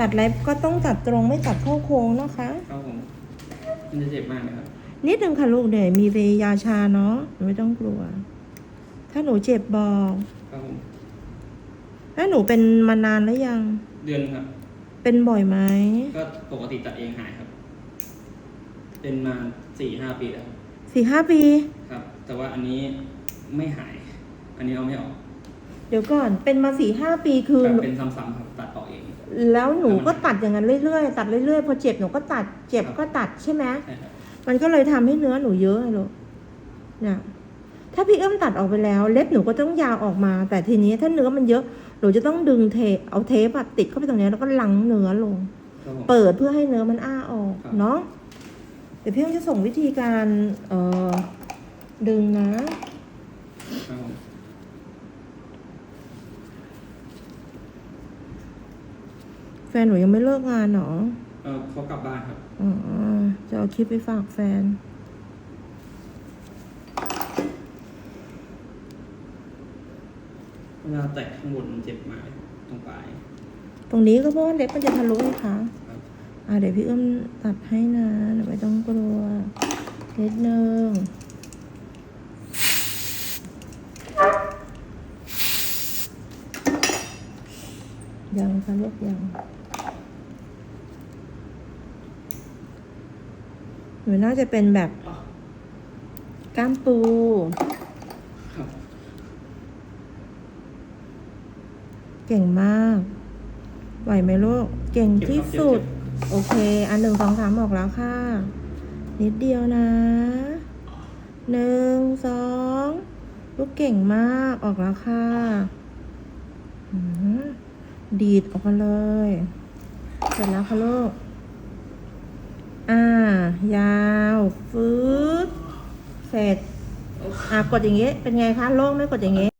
ตัดเล็บก็ต้องตัดตรงไม่ตัดเข้าโค้งนะคะ ครับผมมันจะเจ็บมากไหมครับนิดนึงค่ะลูกเดี๋ยวมีเวยาชาเนาะหนูไม่ต้องกลัว ถ้าหนูเจ็บบอกครับผมแล้วหนูเป็นมานานแล้วยัง เดือนครับ เป็นบ่อยไหมก็ปกติตัดเองหายครับ เป็นมาสี่ห้าปีแล้วสี่ห้าปี ครับ แต่ว่าอันนี้ไม่หาย อันนี้เอาไม่ออกเดี๋ยวก่อนเป็นมาสี่ห้าปีคือ แบบเป็นซ้ำๆครับตัดออกเอง แล้วหนูก็ตัดอย่างนั้นเรื่อยๆตัดเรื่อยๆพอเจ็บหนูก็ตัดเจ็บก็ตัดใช่ไหมใช่ครับมันก็เลยทำให้เนื้อหนูเยอะอะลูกเนี่ยถ้าพี่เอื้อมตัดออกไปแล้ว เล็บหนูก็ต้องยาวออกมา แต่ทีนี้ถ้าเนื้อมันเยอะหนูจะต้องดึงเทปเอาเทปอะติดเข้าไปตรงเนี้ยแล้วก็ลังเนื้อลง ครับผม เปิดเพื่อให้เนื้อมันอ้าออกครับ เนาะเดี๋ยวพี่เอื้อมจะส่งวิธีการเอ่อดึงนะ ครับผม แฟนหนูยังไม่เลิกงานหรอเออเขากลับบ้านครับ อ๋อ จะเอาคลิปไปฝากแฟน เวลาแตะข้างบนมันเจ็บมากตรงปลายตรงนี้ก็เพราะว่าเล็บมันจะทะลุนะคะ ครับ อ่าเดี๋ยวพี่เอื้อมตัดให้นะหนูไม่ต้องกลัวนิดนึง ยังค่ะลูกยังหนูน่าจะเป็นแบบกล้ามปูครับเก่งมาก ไหวไหมลูก เก่งที่สุด โอเค อันหนึ่งสองสามออกแล้วค่ะ นิดเดียวนะ หนึ่งสอง ลูกเก่งมาก ออกแล้วค่ะหืม ดีดออกมาเลย เสร็จแล้วค่ะลูก อ่า ยาวฟืดเสร็จ อ่ากดอย่างงี้เป็นไงคะ โล่งไหม่กดอย่างงี้